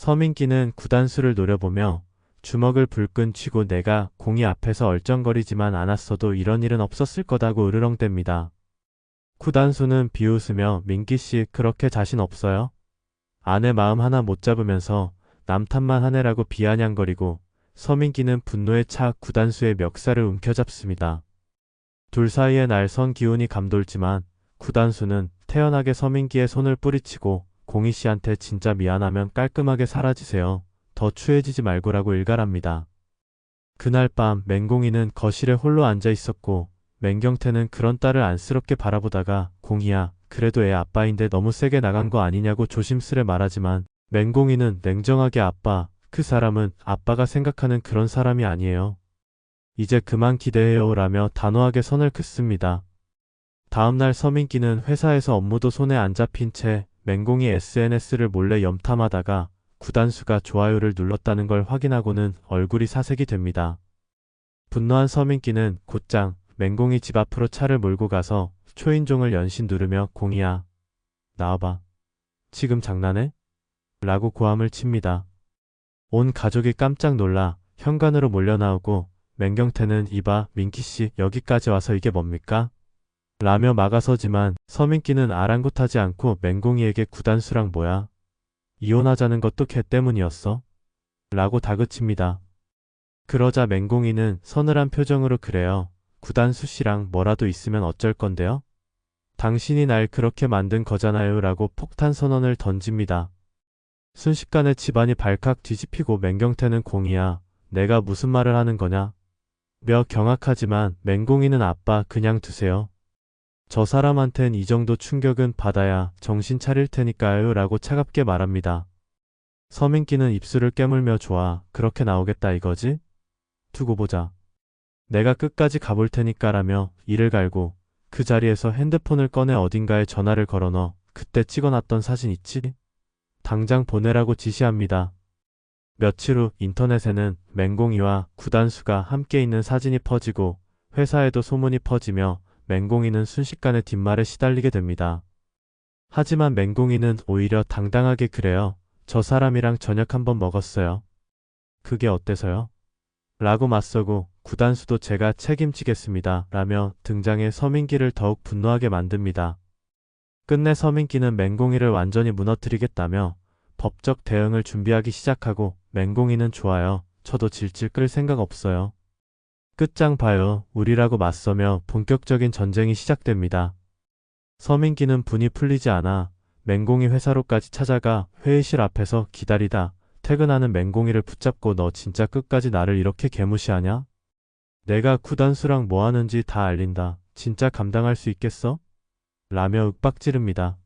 서민기는 구단수를 노려보며 주먹을 불끈 쥐고 내가 공이 앞에서 얼쩡거리지만 않았어도 이런 일은 없었을 거다고 으르렁댑니다. 구단수는 비웃으며 민기씨 그렇게 자신 없어요? 아내 마음 하나 못 잡으면서 남 탓만 하네라고 비아냥거리고 서민기는 분노에 차 구단수의 멱살을 움켜잡습니다. 둘 사이에 날선 기운이 감돌지만 구단수는 태연하게 서민기의 손을 뿌리치고 공희 씨한테 진짜 미안하면 깔끔하게 사라지세요. 더 추해지지 말고라고 일갈합니다. 그날 밤 맹공이는 거실에 홀로 앉아 있었고 맹경태는 그런 딸을 안쓰럽게 바라보다가 공희야 그래도 애 아빠인데 너무 세게 나간 거 아니냐고 조심스레 말하지만 맹공이는 냉정하게 아빠 그 사람은 아빠가 생각하는 그런 사람이 아니에요. 이제 그만 기대해요 라며 단호하게 선을 긋습니다. 다음날 서민기는 회사에서 업무도 손에 안 잡힌 채 맹공이 SNS를 몰래 염탐하다가 구단수가 좋아요를 눌렀다는 걸 확인하고는 얼굴이 사색이 됩니다. 분노한 서민기는 곧장 맹공이 집 앞으로 차를 몰고 가서 초인종을 연신 누르며 공이야 나와봐 지금 장난해? 라고 고함을 칩니다. 온 가족이 깜짝 놀라 현관으로 몰려 나오고 맹경태는 이봐 민키씨 여기까지 와서 이게 뭡니까? 라며 막아서지만 서민기는 아랑곳하지 않고 맹공이에게 구단수랑 뭐야? 이혼하자는 것도 걔 때문이었어? 라고 다그칩니다. 그러자 맹공이는 서늘한 표정으로 그래요. 구단수 씨랑 뭐라도 있으면 어쩔 건데요? 당신이 날 그렇게 만든 거잖아요 라고 폭탄 선언을 던집니다. 순식간에 집안이 발칵 뒤집히고 맹경태는 공이야. 내가 무슨 말을 하는 거냐? 며 경악하지만 맹공이는 아빠 그냥 두세요. 저 사람한텐 이 정도 충격은 받아야 정신 차릴 테니까요 라고 차갑게 말합니다. 서민기는 입술을 깨물며 좋아 그렇게 나오겠다 이거지? 두고 보자. 내가 끝까지 가볼 테니까 라며 이를 갈고 그 자리에서 핸드폰을 꺼내 어딘가에 전화를 걸어 넣어 그때 찍어놨던 사진 있지? 당장 보내라고 지시합니다. 며칠 후 인터넷에는 맹공이와 구단수가 함께 있는 사진이 퍼지고 회사에도 소문이 퍼지며 맹공이는 순식간에 뒷말에 시달리게 됩니다. 하지만 맹공이는 오히려 당당하게 그래요. 저 사람이랑 저녁 한번 먹었어요. 그게 어때서요? 라고 맞서고 구단수도 제가 책임지겠습니다. 라며 등장해 서민기를 더욱 분노하게 만듭니다. 끝내 서민기는 맹공이를 완전히 무너뜨리겠다며 법적 대응을 준비하기 시작하고 맹공이는 좋아요. 저도 질질 끌 생각 없어요. 끝장 봐요. 우리라고 맞서며 본격적인 전쟁이 시작됩니다. 서민기는 분이 풀리지 않아 맹공이 회사로까지 찾아가 회의실 앞에서 기다리다 퇴근하는 맹공이를 붙잡고 너 진짜 끝까지 나를 이렇게 개무시하냐? 내가 구단수랑 뭐 하는지 다 알린다. 진짜 감당할 수 있겠어? 라며 윽박지릅니다.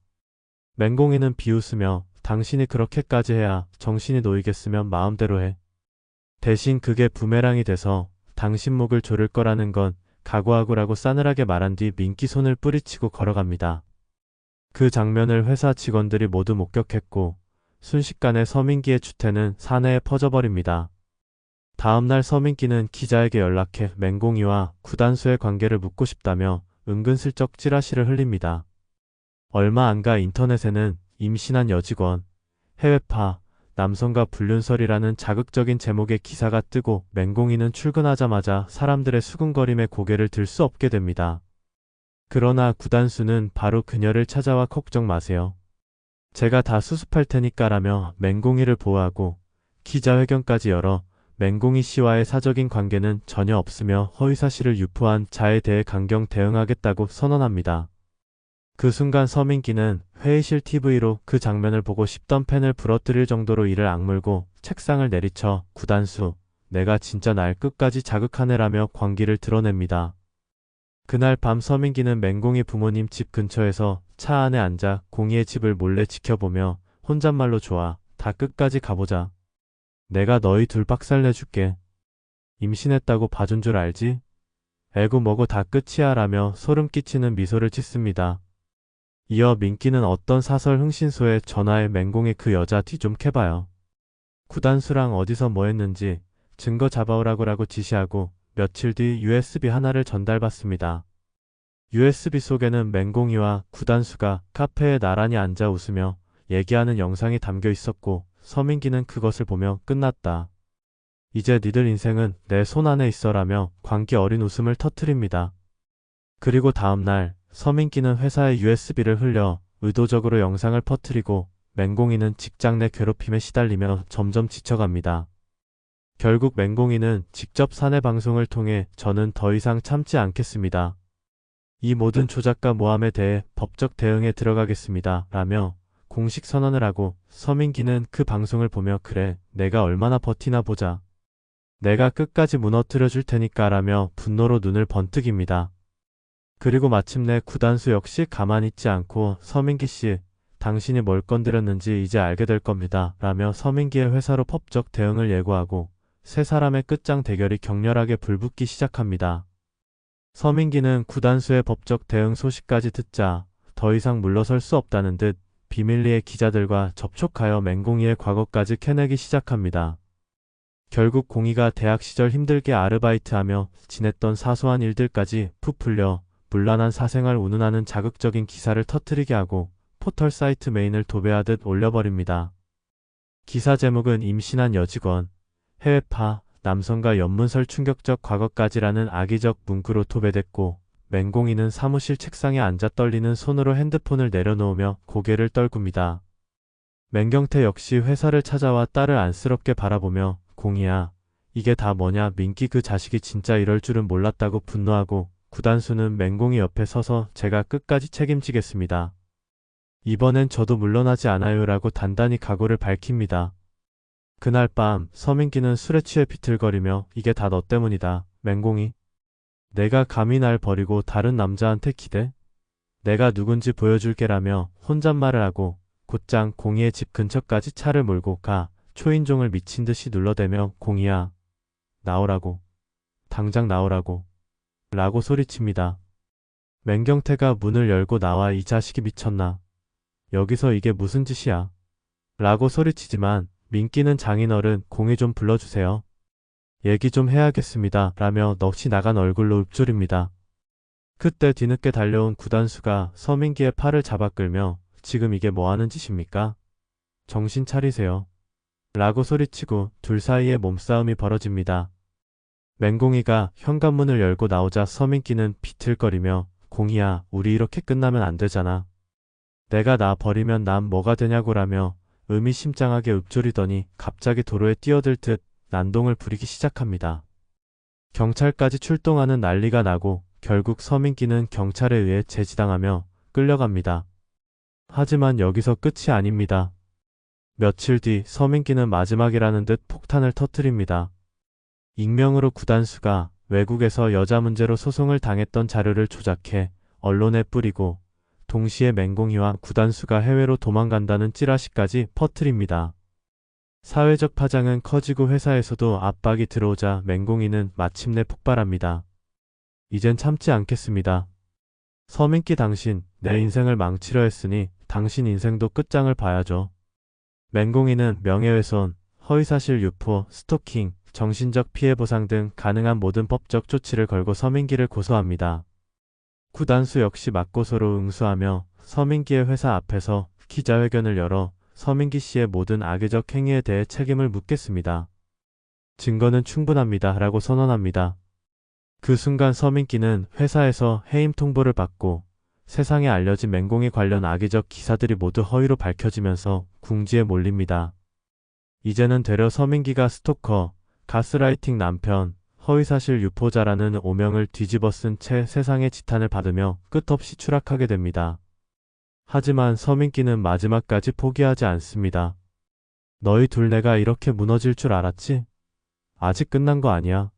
맹공이는 비웃으며 당신이 그렇게까지 해야 정신이 놓이겠으면 마음대로 해. 대신 그게 부메랑이 돼서 당신 목을 조를 거라는 건 각오하고라고 싸늘하게 말한 뒤 민기 손을 뿌리치고 걸어갑니다. 그 장면을 회사 직원들이 모두 목격했고 순식간에 서민기의 추태는 사내에 퍼져버립니다. 다음날 서민기는 기자에게 연락해 맹공이와 구단수의 관계를 묻고 싶다며 은근슬쩍 찌라시를 흘립니다. 얼마 안 가 인터넷에는 임신한 여직원, 해외파, 남성과 불륜설이라는 자극적인 제목의 기사가 뜨고 맹공이는 출근하자마자 사람들의 수군거림에 고개를 들 수 없게 됩니다. 그러나 구단수는 바로 그녀를 찾아와 걱정 마세요. 제가 다 수습할 테니까 라며 맹공이를 보호하고 기자회견까지 열어 맹공이 씨와의 사적인 관계는 전혀 없으며 허위사실을 유포한 자에 대해 강경 대응하겠다고 선언합니다. 그 순간 서민기는 회의실 TV로 그 장면을 보고 싶던 펜을 부러뜨릴 정도로 이를 악물고 책상을 내리쳐 구단수 내가 진짜 날 끝까지 자극하네라며 광기를 드러냅니다. 그날 밤 서민기는 맹공이 부모님 집 근처에서 차 안에 앉아 공이의 집을 몰래 지켜보며 혼잣말로 좋아 다 끝까지 가보자. 내가 너희 둘 박살 내줄게. 임신했다고 봐준 줄 알지? 애고 뭐고 다 끝이야 라며 소름 끼치는 미소를 짓습니다. 이어 민기는 어떤 사설 흥신소에 전화해 맹공이 그 여자 뒤 좀 캐봐요. 구단수랑 어디서 뭐 했는지 증거 잡아오라고라고 지시하고 며칠 뒤 USB 하나를 전달받습니다. USB 속에는 맹공이와 구단수가 카페에 나란히 앉아 웃으며 얘기하는 영상이 담겨 있었고 서민기는 그것을 보며 끝났다. 이제 니들 인생은 내 손 안에 있어라며 광기 어린 웃음을 터뜨립니다. 그리고 다음날 서민기는 회사에 USB를 흘려 의도적으로 영상을 퍼뜨리고 맹공이는 직장 내 괴롭힘에 시달리며 점점 지쳐갑니다. 결국 맹공이는 직접 사내 방송을 통해 저는 더 이상 참지 않겠습니다. 이 모든 조작과 모함에 대해 법적 대응에 들어가겠습니다. 라며 공식 선언을 하고 서민기는 그 방송을 보며 그래 내가 얼마나 버티나 보자. 내가 끝까지 무너뜨려 줄 테니까 라며 분노로 눈을 번뜩입니다. 그리고 마침내 구단수 역시 가만히 있지 않고 서민기 씨 당신이 뭘 건드렸는지 이제 알게 될 겁니다. 라며 서민기의 회사로 법적 대응을 예고하고 세 사람의 끝장 대결이 격렬하게 불붙기 시작합니다. 서민기는 구단수의 법적 대응 소식까지 듣자 더 이상 물러설 수 없다는 듯 비밀리에 기자들과 접촉하여 맹공이의 과거까지 캐내기 시작합니다. 결국 공이가 대학 시절 힘들게 아르바이트하며 지냈던 사소한 일들까지 푸풀려 문란한 사생활 운운하는 자극적인 기사를 터뜨리게 하고 포털 사이트 메인을 도배하듯 올려버립니다. 기사 제목은 임신한 여직원, 해외파, 남성과 연문설 충격적 과거까지라는 악의적 문구로 도배됐고 맹공이는 사무실 책상에 앉아 떨리는 손으로 핸드폰을 내려놓으며 고개를 떨굽니다. 맹경태 역시 회사를 찾아와 딸을 안쓰럽게 바라보며 공이야 이게 다 뭐냐 민기 그 자식이 진짜 이럴 줄은 몰랐다고 분노하고 구단수는 맹공이 옆에 서서 제가 끝까지 책임지겠습니다. 이번엔 저도 물러나지 않아요 라고 단단히 각오를 밝힙니다. 그날 밤 서민기는 술에 취해 비틀거리며 이게 다 너 때문이다. 맹공이. 내가 감히 날 버리고 다른 남자한테 기대? 내가 누군지 보여줄게라며 혼잣말을 하고 곧장 공이의 집 근처까지 차를 몰고 가 초인종을 미친 듯이 눌러대며 공이야. 나오라고. 당장 나오라고. 라고 소리칩니다. 맹경태가 문을 열고 나와 이 자식이 미쳤나. 여기서 이게 무슨 짓이야. 라고 소리치지만 민기는 장인어른 공이 좀 불러주세요. 얘기 좀 해야겠습니다. 라며 넋이 나간 얼굴로 읊조립니다. 그때 뒤늦게 달려온 구단수가 서민기의 팔을 잡아 끌며 지금 이게 뭐 하는 짓입니까? 정신 차리세요. 라고 소리치고 둘 사이에 몸싸움이 벌어집니다. 맹공이가 현관문을 열고 나오자 서민기는 비틀거리며 공이야 우리 이렇게 끝나면 안 되잖아. 내가 나 버리면 난 뭐가 되냐고라며 의미심장하게 읊조리더니 갑자기 도로에 뛰어들 듯 난동을 부리기 시작합니다. 경찰까지 출동하는 난리가 나고 결국 서민기는 경찰에 의해 제지당하며 끌려갑니다. 하지만 여기서 끝이 아닙니다. 며칠 뒤 서민기는 마지막이라는 듯 폭탄을 터뜨립니다. 익명으로 구단수가 외국에서 여자 문제로 소송을 당했던 자료를 조작해 언론에 뿌리고 동시에 맹공이와 구단수가 해외로 도망간다는 찌라시까지 퍼뜨립니다. 사회적 파장은 커지고 회사에서도 압박이 들어오자 맹공이는 마침내 폭발합니다. 이젠 참지 않겠습니다. 서민기 당신, 내 인생을 망치려 했으니 당신 인생도 끝장을 봐야죠. 맹공이는 명예훼손, 허위사실 유포, 스토킹, 정신적 피해 보상 등 가능한 모든 법적 조치를 걸고 서민기를 고소합니다. 구단수 역시 맞고소로 응수하며 서민기의 회사 앞에서 기자회견을 열어 서민기 씨의 모든 악의적 행위에 대해 책임을 묻겠습니다. 증거는 충분합니다. 라고 선언합니다. 그 순간 서민기는 회사에서 해임 통보를 받고 세상에 알려진 맹공에 관련 악의적 기사들이 모두 허위로 밝혀지면서 궁지에 몰립니다. 이제는 되려 서민기가 스토커, 가스라이팅 남편, 허위사실 유포자라는 오명을 뒤집어 쓴 채 세상의 지탄을 받으며 끝없이 추락하게 됩니다. 하지만 서민기는 마지막까지 포기하지 않습니다. 너희 둘 내가 이렇게 무너질 줄 알았지? 아직 끝난 거 아니야.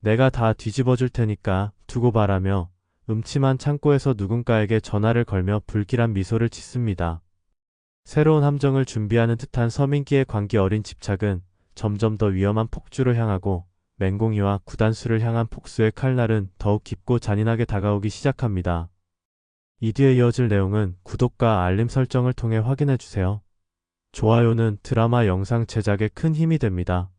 내가 다 뒤집어 줄 테니까 두고 바라며 음침한 창고에서 누군가에게 전화를 걸며 불길한 미소를 짓습니다. 새로운 함정을 준비하는 듯한 서민기의 관계 어린 집착은 점점 더 위험한 폭주로 향하고 맹공이와 구단수를 향한 폭수의 칼날은 더욱 깊고 잔인하게 다가오기 시작합니다. 이 뒤에 이어질 내용은 구독과 알림 설정을 통해 확인해주세요. 좋아요는 드라마 영상 제작에 큰 힘이 됩니다.